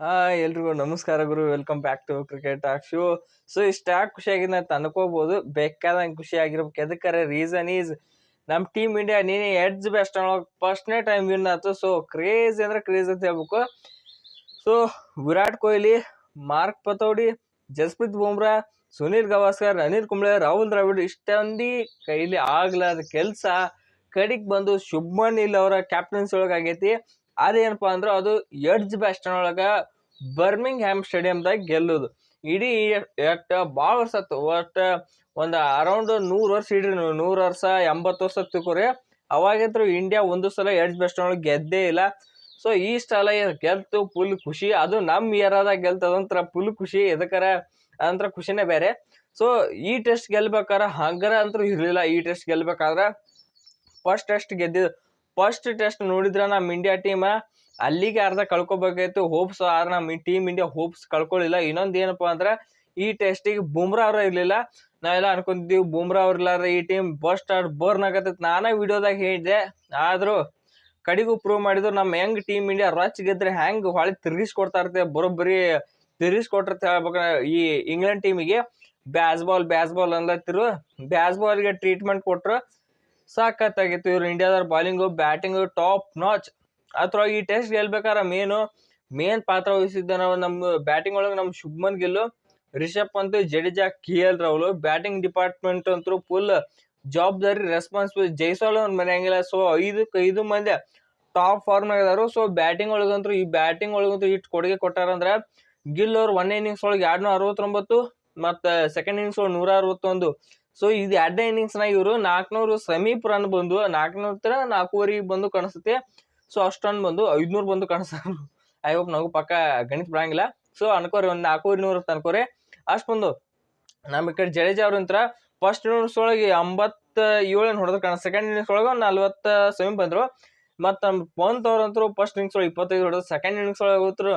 Hi, ಎಲ್ರಿಗೂ ನಮಸ್ಕಾರ ಗುರು. Welcome back to cricket talk show so ಇಷ್ಟ ಯಾಕೆ ಖುಷಿಯಾಗಿದೆ ಅಂತ ಅನ್ಕೋಬಹುದು ಬೇಕಾದಂಗೆ ಖುಷಿ ಆಗಿರ್ಬೇಕು. ರೀಸನ್ ಈಸ್ ನಮ್ಮ ಟೀಮ್ ಇಂಡಿಯಾ ನೀನು ಎಡ್ಜ್ ಬೆಸ್ಟ್ ಫಸ್ಟ್ ಫಸ್ಟ್ನೇ ಟೈಮ್ ವಿನ್ ಆಯ್ತು ಸೊ ಕ್ರೇಜ್ ಅಂದ್ರೆ ಕ್ರೇಜ್ ಅಂತ ಹೇಳ್ಬೇಕು. ಸೊ ವಿರಾಟ್ ಕೊಹ್ಲಿ, ಮಾರ್ಕ್ ಪತೌಡಿ, ಜಸ್ಪ್ರೀತ್ ಬುಮ್ರಾ, ಸುನೀಲ್ ಗವಾಸ್ಕರ್, ಅನಿಲ್ ಕುಂಬ್ಳೆ, ರಾಹುಲ್ ದ್ರಾವಿಡ್ ಇಷ್ಟೊಂದು ಕೈಲಿ ಆಗ್ಲಾದ ಕೆಲಸ. ಕಡಿಗೆ ಬಂದು ಶುಭ್ಮನ್ ಇಲ್ ಅವರ ಕ್ಯಾಪ್ಟನ್ಸಿ ಒಳಗಾಗೈತಿ ಅದೇನಪ್ಪ ಅಂದ್ರೆ ಅದು ಎಡ್ಜ್ ಬೆಸ್ಟ್ ಒಳಗ ಬರ್ಮಿಂಗ್ ಹ್ಯಾಮ್ ಸ್ಟೇಡಿಯಂದಾಗ ಗೆಲ್ಲೋದು. ಇಡೀ ಎಟ್ ಭಾಳ ವರ್ಷ ಆಯ್ತು, ಒಟ್ಟು ಒಂದು ಅರೌಂಡ್ ನೂರು ವರ್ಷ ಇಡ್ರಿ ನೂರು ವರ್ಷ, ಎಂಬತ್ತು ವರ್ಷ ತಿಳ್ಕೊರಿ ಅವಾಗಿದ್ರು ಇಂಡಿಯಾ ಒಂದು ಸಲ ಎಡ್ಜ್ ಬೆಸ್ಟ್ ಒಳಗೆ ಗೆದ್ದೇ ಇಲ್ಲ. ಸೊ ಈ ಸಲ ಗೆಲ್ತು ಫುಲ್ ಖುಷಿ. ಅದು ನಮ್ಮ ಏರಿಯಾದಾಗ ಗೆಲ್ತದಂತ ಫುಲ್ ಖುಷಿ ಎದಕ್ಕಾರ ಅದಂತ್ರ ಖುಷಿನೇ ಬೇರೆ. ಸೊ ಈ ಟೆಸ್ಟ್ ಗೆಲ್ಬೇಕಾರ ಹಂಗಾರ ಅಂತೂ ಇರಲಿಲ್ಲ. ಈ ಟೆಸ್ಟ್ ಗೆಲ್ಬೇಕಾದ್ರೆ ಫಸ್ಟ್ ಟೆಸ್ಟ್ ಗೆದ್ದಿದ್ದು ಫಸ್ಟ್ ಟೆಸ್ಟ್ ನೋಡಿದ್ರೆ ನಮ್ಮ ಇಂಡಿಯಾ ಟೀಮ್ ಅಲ್ಲಿಗೆ ಅರ್ಧ ಕಳ್ಕೊಬೇಕಾಯ್ತು. ಹೋಪ್ಸ್ ಆದ್ರೆ ನಮ್ಮ ಟೀಮ್ ಇಂಡಿಯಾ ಹೋಪ್ಸ್ ಕಳ್ಕೊಳ್ಳಿಲ್ಲ ಇನ್ನೊಂದು ಏನಪ್ಪ ಅಂದ್ರೆ ಈ ಟೆಸ್ಟಿಗೆ ಬುಮ್ರಾ ಅವ್ರ ಇರಲಿಲ್ಲ. ನಾವೆಲ್ಲ ಅನ್ಕೊಂತಿದ್ದೀವಿ ಬುಮ್ರಾ ಅವ್ರ ಇಲ್ಲಾರ ಈ ಟೀಮ್ ಬಸ್ಟ್ ಆಡ್ ಬೋರ್ನ್ ಆಗತ್ತೈತೆ ನಾನೇ ವಿಡಿಯೋದಾಗ ಹೇಳಿದೆ ಆದರೂ ಕಡಿಗೂ ಪ್ರೂವ್ ಮಾಡಿದ್ರು ನಮ್ಮ ಹೆಂಗ್ ಟೀಮ್ ಇಂಡಿಯಾ ರಚ್ ಗೆದ್ರೆ ಹೆಂಗ್ ಹೊಳಿ ತಿರ್ಗಿಸ್ಕೊಡ್ತಾ ಇರ್ತೇವೆ ಬರೋಬ್ಬರಿ ತಿರ್ಗಿಸ್ಕೊಟ್ರಂತ ಹೇಳ್ಬೇಕ ಈ ಇಂಗ್ಲೆಂಡ್ ಟೀಮಿಗೆ ಬ್ಯಾಸ್ ಬಾಲ್ ಬ್ಯಾಸ್ ಬಾಲ್ ಅನ್ಲತ್ತಿರು ಬ್ಯಾಸ್ ಬಾಲ್ಗೆ ಟ್ರೀಟ್ಮೆಂಟ್ ಕೊಟ್ರು. ಸಾಕತ್ತಾಗಿತ್ತು. ಇವ್ರು ಇಂಡಿಯಾದವ್ರ ಬಾಲಿಂಗು ಬ್ಯಾಟಿಂಗು ಟಾಪ್ ನಾಚ್ ಅಥವಾ ಈ ಟೆಸ್ಟ್ ಗೆಲ್ಬೇಕಾರ ಮೇನು ಮೇನ್ ಪಾತ್ರ ವಹಿಸಿದ್ದ ನಾವು ನಮ್ಮ ಬ್ಯಾಟಿಂಗ್ ಒಳಗೆ ನಮ್ಮ Shubman Gill, Rishabh Pant, Jadeja, K L Rahul. Batting department ಅಂತೂ ಫುಲ್ ಜವಾಬ್ದಾರಿ ರೆಸ್ಪಾನ್ಸಿಬಲ್ ಜೈಸ್ವಾಲ್ ಅವ್ರ ಮನೆಯಂಗಿಲ್ಲ ಸೊ ಐದಕ್ಕೆ ಐದು ಮಂದಿ ಟಾಪ್ ಫಾರ್ಮ್ ಆಗಿದಾರು ಸೊ ಬ್ಯಾಟಿಂಗ್ ಒಳಗಂತೂ, ಈ ಬ್ಯಾಟಿಂಗ್ ಒಳಗಂತೂ ಇಷ್ಟು ಕೊಡುಗೆ ಕೊಟ್ಟಾರಂದ್ರೆ ಗಿಲ್ ಅವ್ರು ಒನ್ ಇನ್ನಿಂಗ್ಸ್ ಒಳಗೆ ಎರಡ್ನೂರ ಅರವತ್ತೊಂಬತ್ತು ಮತ್ತು ಸೆಕೆಂಡ್ ಇನ್ನಿಂಗ್ಸ್ ಒಳಗೆ ನೂರ ಅರವತ್ತೊಂದು ಸೊ ಇದು ಎರಡನೇ ನ ಇವರು ನಾಲ್ಕುನೂರು ಸಮೀಪ್ ರನ್ ಬಂದು, ನಾಲ್ಕುನೂರ ನಾಲ್ಕೂವರೆ ಬಂದು ಕಾಣಿಸುತ್ತೆ. ಸೊ ಅಷ್ಟು ರನ್ ಬಂದು ಐದ್ನೂರು ಬಂದು ಕಾಣಿಸ್ತಾರೆ ಐ ಹೋಪ್ ನಾವು ಪಕ್ಕ ಗಣಿತ ಬರಂಗಿಲ್ಲ ಸೊ ಅನ್ಕೋರಿ, ಒಂದು ನಾಲ್ಕೂವರೆ ನೂರು ಅನ್ಕೋರಿ. ಅಷ್ಟು ಬಂದು ನಮ್ಮ ಈ ಕಡೆ ಜಡೇಜಾ ಅವ್ರ ನಂತರ ಫಸ್ಟ್ ಇನ್ನಿಂಗ್ಸ್ ಒಳಗೆ ಎಂಬತ್ತ ಏಳನ್ ಹೊಡೆದ್ರು ಕಾಣ. ಸೆಕೆಂಡ್ ಇನ್ನಿಂಗ್ಸ್ ಒಳಗೆ ಒಂದು ನಲ್ವತ್ತ ಸಮೀಪ ಬಂದರು. ಮತ್ತು ನಮ್ಮ ಪಂತ್ ಅವ್ರಂತರು ಫಸ್ಟ್ ಇನ್ನಿಂಗ್ಸ್ ಒಳಗೆ ಇಪ್ಪತ್ತೈದು ಹೊಡೆದ್ರು. ಸೆಕೆಂಡ್ ಇನ್ನಿಂಗ್ಸ್ ಒಳಗೆ ಹೋದ್ರು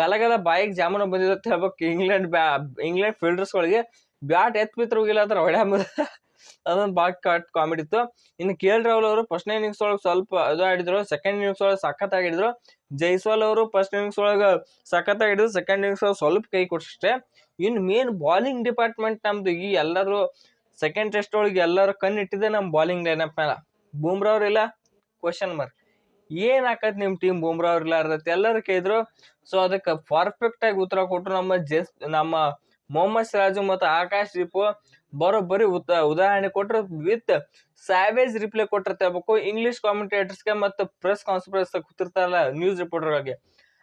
ಗಲಗಲ ಬಾಯಿಗೆ ಜಾಮೂನು ಬಂದಿರುತ್ತೆ ಹೇಳ್ಬೇಕು. ಇಂಗ್ಲೆಂಡ್ ಬ್ಯಾ ಇಂಗ್ಲೆಂಡ್ ಫೀಲ್ಡರ್ಸ್ಗಳಿಗೆ ಬ್ಯಾಟ್ ಎತ್ ಬಿತ್ರ ಹೋಗಿಲ್ಲ ಅಂದ್ರೆ ಅದೊಂದು ಭಾಳ ಕಟ್ ಕಾಮಿಡಿ ಇತ್ತು. ಇನ್ನು ಕೆ ಎಲ್ ರಾಹುಲ್ ಅವರು ಫಸ್ಟ್ ಇನಿಂಗ್ಸ್ ಒಳಗೆ ಸ್ವಲ್ಪ ಇದು ಆಡಿದ್ರು ಸೆಕೆಂಡ್ ಇನಿಂಗ್ಸ್ ಒಳಗೆ ಸಖತ್ತಾಗಿ ಆಡಿದ್ರು ಜೈಸ್ವಾಲ್ ಅವರು ಫಸ್ಟ್ ಇನಿಂಗ್ಸ್ ಒಳಗೆ ಸಖತ್ತಾಗಿ ಆಡಿದ್ರು ಸೆಕೆಂಡ್ ಇನಿಂಗ್ಸ್ ಒಳಗೆ ಸ್ವಲ್ಪ ಕೈ ಕೊಟ್ಟಷ್ಟೇ ಇನ್ನು ಮೇನ್ ಬಾಲಿಂಗ್ ಡಿಪಾರ್ಟ್ಮೆಂಟ್ ನಮ್ದು ಈ ಎಲ್ಲರೂ ಸೆಕೆಂಡ್ ಟೆಸ್ಟ್ ಒಳಗೆ ಎಲ್ಲರೂ ಕಣ್ಣಿಟ್ಟಿದೆ ನಮ್ಮ ಬಾಲಿಂಗ್ ಲೈನಪ್ ಮೇಲೆ ಬೂಮ್ರಾ ಅವ್ರಿಲ್ಲ ಕ್ವಶನ್ ಮಾರ್ಕ್ ಏನ್ ಆಕತ್ ನಿಮ್ ಟೀಮ್ ಬೂಮ್ರಾ ಅವ್ರ ಅರ್ಧತ್ತೆ ಎಲ್ಲರೂ ಕೇಳಿದ್ರು. ಸೊ ಅದಕ್ಕೆ ಪರ್ಫೆಕ್ಟ್ ಆಗಿ ಉತ್ತರ ಕೊಟ್ಟರು ನಮ್ಮ ಜೆಸ್, ನಮ್ಮ ಮೊಹಮ್ಮದ್ ಸಿರಾಜು ಮತ್ತು ಆಕಾಶ್ ದೀಪು ಬರೋಬ್ಬರಿ ಉತ್ತ ಉದಾಹರಣೆ ಕೊಟ್ಟರು ವಿತ್ ಸ್ಯಾವೇಜ್ ರಿಪ್ಲೈ ಕೊಟ್ಟಿರ್ತಿರ್ಬೇಕು ಇಂಗ್ಲಿಷ್ ಕಾಮೆಂಟೇಟರ್ಸ್ಗೆ ಮತ್ತು ಪ್ರೆಸ್ ಕಾನ್ಫರೆನ್ಸ್ ಕೂತಿರ್ತಾರಲ್ಲ ನ್ಯೂಸ್ ರಿಪೋರ್ಟರ್ಗಳಿಗೆ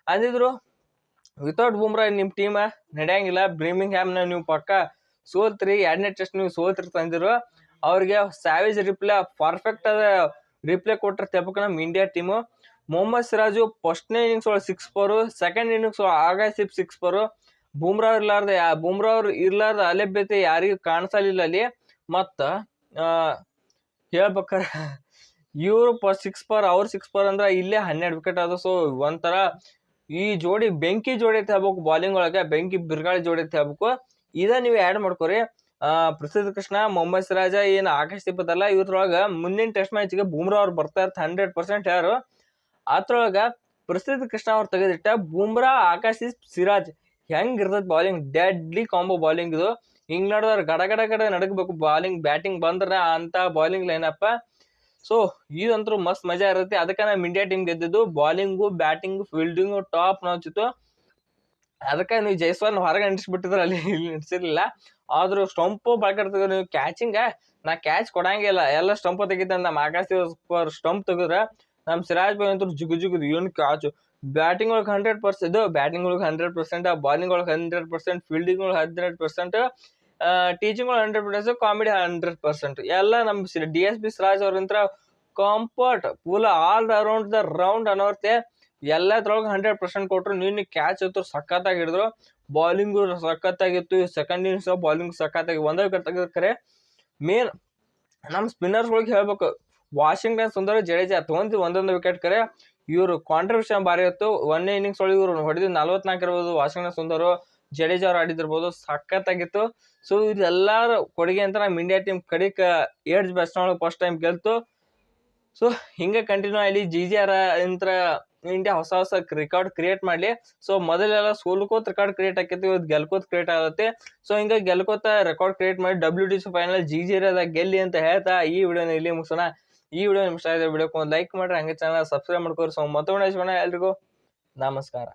ಅಂದಿದ್ರು, ವಿತೌಟ್ ಬುಮ್ರಾ ನಿಮ್ಮ ಟೀಮ ನಡೆಯಂಗಿಲ್ಲ. ಬ್ರೀಮಿಂಗ್ ಹ್ಯಾಮ್ನ ನೀವು ಪಕ್ಕ ಸೋಲ್ತ್ರಿ. ಎರಡನೇ ಟೆಸ್ಟ್ ನೀವು ಸೋಲ್ತಿರ್ ತಂದಿರು ಅವ್ರಿಗೆ ಸ್ಯಾವೇಜ್ ರಿಪ್ಲೈ ಪರ್ಫೆಕ್ಟ್ ಅದ ರಿಪ್ಲೈ ನಮ್ಮ ಇಂಡಿಯಾ ಟೀಮು ಮೊಹಮ್ಮದ್ ಸಿರಾಜು ಫಸ್ಟ್ನೇ ಇನ್ನಿಂಗ್ಸ್ ಒಳಗೆ ಸಿಕ್ಸ್ ಫೋರು ಸೆಕೆಂಡ್ ಇನ್ನಿಂಗ್ಸ್ ಒಳಗೆ ಆಗಾಶ್ ಸಿಕ್ಸ್ ಫೋರು ಬುಮ್ರಾ ಇರ್ಲಾರ್ದ ಬುಮ್ರಾ ಅವ್ರು ಇರ್ಲಾರ್ದ ಅಲಭ್ಯತೆ ಯಾರಿಗೂ ಕಾಣಿಸಲಿಲ್ಲ ಅಲ್ಲಿ. ಮತ್ತು ಹೇಳ್ಬೇಕಾರೆ, ಇವರು ಪ ಸಿಕ್ಸ್ ಪರ್ ಅವ್ರು ಸಿಕ್ಸ್ ಪರ್ ಅಂದ್ರೆ ಇಲ್ಲೇ ಹನ್ನೆರಡು ವಿಕೆಟ್ ಅದು ಸೊ ಒಂಥರ ಈ ಜೋಡಿ ಬೆಂಕಿ ಜೋಡಿ ಅಂತ ಹೇಳ್ಬೇಕು ಬಾಲಿಂಗ್ ಒಳಗೆ, ಬೆಂಕಿ ಬಿರ್ಗಾಳಿ ಜೋಡಿ ಅಂತ ಹೇಳ್ಬೇಕು. ಇದ ನೀವು ಆ್ಯಡ್ ಮಾಡ್ಕೊರಿ. ಪ್ರಸಿದ್ಧ ಕೃಷ್ಣ ಮೊಹಮ್ಮದ್ ಸಿರಾಜ ಏನು ಆಕಾಶ್ ತಿಪ್ಪದಲ್ಲ ಇವ್ರೊಳಗೆ ಮುಂದಿನ ಟೆಸ್ಟ್ ಮ್ಯಾಚ್ಗೆ ಬೂಮ್ರಾ ಅವ್ರು ಬರ್ತಾ ಇರ್ತ ಹಂಡ್ರೆಡ್ ಪರ್ಸೆಂಟ್ ಯಾರು. ಅದ್ರೊಳಗೆ ಪ್ರಸಿದ್ಧ ಕೃಷ್ಣ ಅವ್ರು ತೆಗೆದಿಟ್ಟ ಬೂಮ್ರಾ ಆಕಾಶ್, ಸಿರಾಜ್. ಹೆಂಗ್ ಇರ್ತೈತಿ ಬಾಲಿಂಗ್ ಡೆಡ್ಲಿ ಕಾಂಬೋ ಬಾಲಿಂಗ್ ಇದು. ಇಂಗ್ಲೆಂಡ್ದವ್ರು ಗಡ ಗಡ ಗಡ ನಡಗಬೇಕು ಬಾಲಿಂಗ್ ಬ್ಯಾಟಿಂಗ್ ಬಂದ್ರೆ ಅಂತ ಬಾಲಿಂಗ್ ಲೈನಪ್ಪ ಸೊ ಇದಂತೂ ಮಸ್ತ್ ಮಜಾ ಇರುತ್ತೆ. ಅದಕ್ಕೆ ನಮ್ಮ ಇಂಡಿಯಾ ಟೀಮ್ ಗೆದ್ದಿದ್ದು ಬಾಲಿಂಗು ಬ್ಯಾಟಿಂಗು ಫೀಲ್ಡಿಂಗು ಟಾಪ್ ನೋಚಿತ್ತು ಅದಕ್ಕೆ ನೀವು ಜೈಸ್ವಾಲ್ ಹೊರಗೆ ನಿಲ್ಲಿಸ್ಬಿಟ್ಟಿದ್ರೆ ಅಲ್ಲಿ ಇಲ್ಲಿ ನಿಲ್ಸಿರ್ಲಿಲ್ಲ ಆದ್ರೂ ಸ್ಟಂಪು ಬಾಳ್ಕಡ್ತಿದ್ರು ನೀವು ಕ್ಯಾಚಿಂಗ ನಾ ಕ್ಯಾಚ್ ಕೊಡಂಗಿಲ್ಲ ಎಲ್ಲ ಸ್ಟಂಪ್ ತೆಗಿತ ನಮ್ಮ ಆಕಾಶ ಸ್ಟಂಪ್ ತೆಗೆದ್ರೆ ನಮ್ಮ ಸಿರಾಜ್ ಬಾಯ್ ಅಂತೂ ಜಿಗು ಜಿಗುದು, ಏನು ಕ್ಯಾಚು ಬ್ಯಾಟಿಂಗ್ ಒಳಗೆ ಹಂಡ್ರೆಡ್ ಪರ್ಸೆಂಟ್ ಇದು ಬ್ಯಾಟಿಂಗ್ ಒಳಗೆ ಹಂಡ್ರೆಡ್ ಪರ್ಸೆಂಟ್ ಬಾಲಿಂಗ್ ಒಳಗೆ ಹಂಡ್ರೆಡ್ ಪರ್ಸೆಂಟ್ ಫೀಲ್ಡಿಂಗ್ ಒಳಗೆ ಹಂಡ್ರೆಡ್ ಪರ್ಸೆಂಟ್ ಟೀಚಿಂಗ್ ಒಳಗೆ hundred percent comedy hundred percent ಎಲ್ಲ ನಮ್ಮ D S B Siraj ಅವ್ರಂತ್ರ comfort full all around the round ಅನ್ನೋರ್ತೆ ಎಲ್ಲದ್ರೊಳಗೆ ಹಂಡ್ರೆಡ್ ಪರ್ಸೆಂಟ್ ಕೊಟ್ಟರು ನೀನು ಕ್ಯಾಚ್ ಅಂತೂ ಸಖತ್ತಾಗಿ ಹಿಡಿದ್ರು ಬಾಲಿಂಗು ಸಖತ್ತಾಗಿತ್ತು ಸೆಕೆಂಡ್ ಇನ್ನಿಂಗ್ಸ್ ಬಾಲಿಂಗ್ ಸಖತ್ತಾಗಿ, ಒಂದೇ ವಿಕೆಟ್ ತೆಗೆದ್ರೆ ಮೇನ್ ನಮ್ಮ ಸ್ಪಿನ್ನರ್ಸ್ ಒಳಗೆ ಹೇಳ್ಬೇಕು, ವಾಷಿಂಗ್ಟನ್ ಸುಂದರ ಜಡೇಜಾ ತೊಗೊಂಡು ಒಂದೊಂದು ವಿಕೆಟ್ ಕರೆ ಇವರು ಕಾಂಟ್ರಿಬ್ಯೂಷನ್ ಭಾರಿ ಇತ್ತು ಒನ್ ಇನ್ನಿಂಗ್ಸ್ ಒಳಗೆ ಇವರು ಹೊಡೆದು ನಲ್ವತ್ನಾಲ್ಕು ಇರ್ಬೋದು ವಾಷಿಂಗ್ಟನ್ ಸುಂದರು, ಜಡೇಜಾ ಅವ್ರು ಆಡಿದಿರ್ಬೋದು ಸಖತ್ತಾಗಿತ್ತು. ಸೊ ಇದೆಲ್ಲರ ಕೊಡುಗೆ ಅಂತ ನಮ್ಮ ಇಂಡಿಯಾ ಟೀಮ್ ಕಡಿಕ ಏಡ್ಸ್ ಬ್ಯಾಟ್ಸ್ಮನ್ ಫಸ್ಟ್ ಟೈಮ್ ಗೆಲ್ತು. ಸೊ ಹಿಂಗೆ ಕಂಟಿನ್ಯೂ ಆಗಲಿ ಜಿ ಜಿ ಆರ್ ಇಂತ್ರ ಇಂಡಿಯಾ ಹೊಸ ಹೊಸ ರೆಕಾರ್ಡ್ ಕ್ರಿಯೇಟ್ ಮಾಡಲಿ. ಸೊ ಮೊದಲೆಲ್ಲ ಸೋಲ್ಕೋತ್ ರೆಕಾರ್ಡ್ ಕ್ರಿಯೇಟ್ ಆಕೈತಿ ಇವತ್ತು ಗೆಲ್ಕೋತ್ ಕ್ರಿಯೇಟ್ ಆಗುತ್ತೆ. ಸೊ ಹಿಂಗೆ ಗೆಲ್ಕೋತ ರೆಕಾರ್ಡ್ ಕ್ರಿಯೇಟ್ ಮಾಡಿ W D C final G G ಗೆಲ್ಲಿ ಅಂತ ಹೇಳ್ತಾ ಈ ವಿಡಿಯೋನ ಇಲ್ಲಿ ಮುಗಿಸೋಣ. ಈ ವಿಡಿಯೋ ನಿಮ್ಮ ಇಷ್ಟ ಆಗಿದೆ ವಿಡಿಯೋಕ್ಕೆ ಒಂದು ಲೈಕ್ ಮಾಡಿರಿ, ಹಂಗೆ ಚಾನಲ್ ಸಬ್ಸ್ಕ್ರೈಬ್ ಮಾಡ್ಕೋರಿ. ಸೊ ಮತ್ತೊಮ್ಮೆ ಎಲ್ರಿಗೂ ನಮಸ್ಕಾರ.